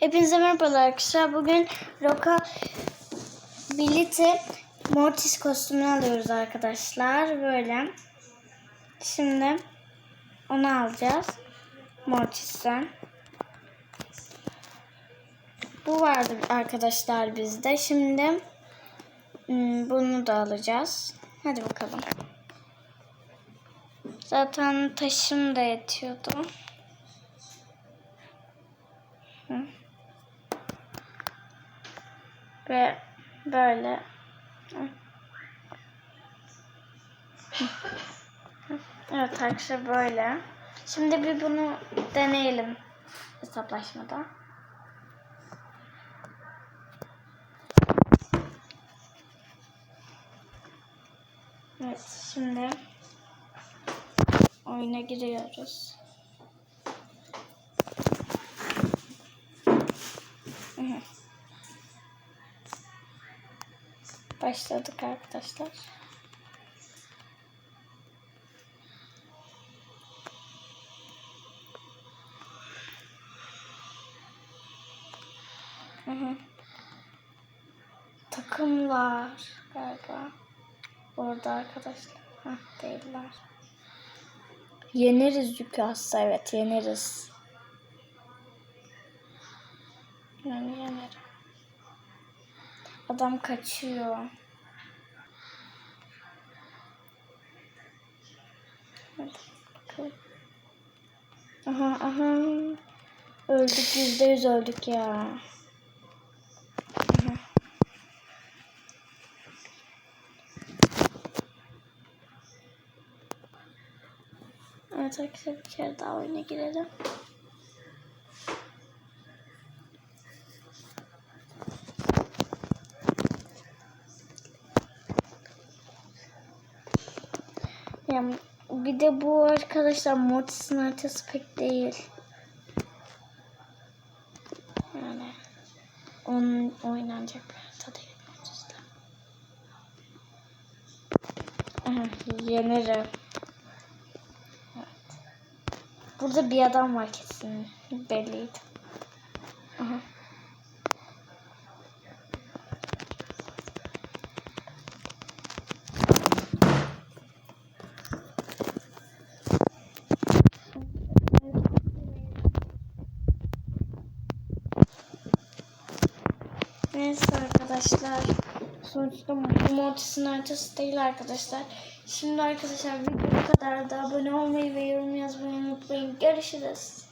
Hepinize merhabalar arkadaşlar. Bugün Roka Bility Mortis kostümünü alıyoruz arkadaşlar. Böyle. Şimdi onu alacağız. Mortis'ten. Bu vardı arkadaşlar bizde. Şimdi hmm, bunu da alacağız. Hadi bakalım. Zaten taşım da yetiyordu. Ve böyle. Evet arkadaşlar böyle. Şimdi bir bunu deneyelim hesaplaşmada. Evet şimdi oyuna giriyoruz. Hı Başladık arkadaşlar. Hı hı. Takımlar galiba. Orada arkadaşlar. Hah değiller. Yeneriz yükü evet yeneriz. Yani yenerim. Adam kaçıyor. Aha aha. Öldük yüzde yüz öldük ya. Aha. Evet arkadaşlar bir kere daha oyuna girelim. Yani bir de bu arkadaşlar Mortis'in haritası pek değil. Yani onun oynanacak bir harita değil Mortis'te. Aha, Yenerim. Evet. Burada bir adam var kesin. Belliydi. Aha. Neyse arkadaşlar. Sonuçta bu Mortis'in haritası değil arkadaşlar. Şimdi arkadaşlar video bu kadar da abone olmayı ve yorum yazmayı unutmayın. Görüşürüz.